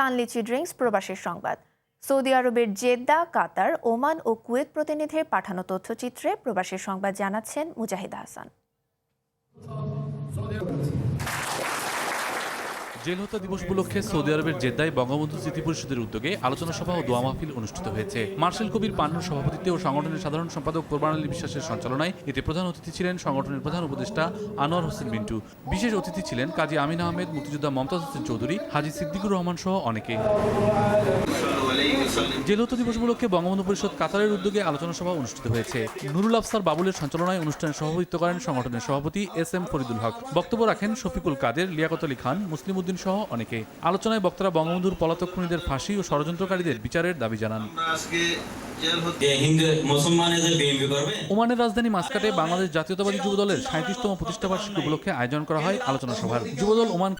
প্রাণলিচি drinks প্রবাসের সংবাদ। Saudi আরবের জেদ্দা, কাতার, ওমান ও কুয়েত প্রতিনিধির পাঠানো তথ্যচিত্রে প্রবাসের সংবাদ জানাচ্ছেন মুজাহিদ হাসান জেল হত্যা দিবস উপলক্ষে সৌদি আরবের জেদ্দায় বঙ্গবন্ধু স্মৃতি পরিষদের উদ্যোগে আলোচনা সভা ও দোয়া মাহফিল অনুষ্ঠিত হয়েছে। মার্শেল কবির পান্নুর সভাপতিত্বে ও সংগঠনের সাধারণ সম্পাদক কোরবান আলী বিশ্বাসের সঞ্চালনায় এতে প্রধান অতিথি ছিলেন সংগঠনের প্রধান উপদেষ্টা আনোয়ার হোসেন মিন্টু। বিশেষ অতিথি ছিলেন কাজী আমিন আহমেদ, মুক্তিযোদ্ধা মমতাজ হোসেন চৌধুরী, হাজি সিদ্দিকুর রহমান সহ অনেকে। জেল দিবস উপলক্ষে বঙ্গবন্ধু পরিষদ কাতারের উদ্যোগে আলোচনা সভা অনুষ্ঠিত হয়েছে। নুরুল আফসার বাবুলের সঞ্চালনায় অনুষ্ঠানে সভাপতিত্ব করেন সংগঠনের সভাপতি এস এম ফরিদুল হক। বক্তব্য রাখেন শফিকুল কাদের লিয়াকত আলী খান মুসলিম উদ্দিন সহ অনেকে। আলোচনায় বক্তারা বঙ্গবন্ধুর পলাতক খুনিদের ফাঁসি ও ষড়যন্ত্রকারীদের বিচারের দাবি জানান। ওমানের রাজধানী মাস্কাটে বাংলাদেশ জাতীয়তাবাদী যুবদলের সাঁত্রিশতম প্রতিষ্ঠাবার্ষিকী উপলক্ষে আয়োজন করা হয় আলোচনা সভার। যুবদল ওমান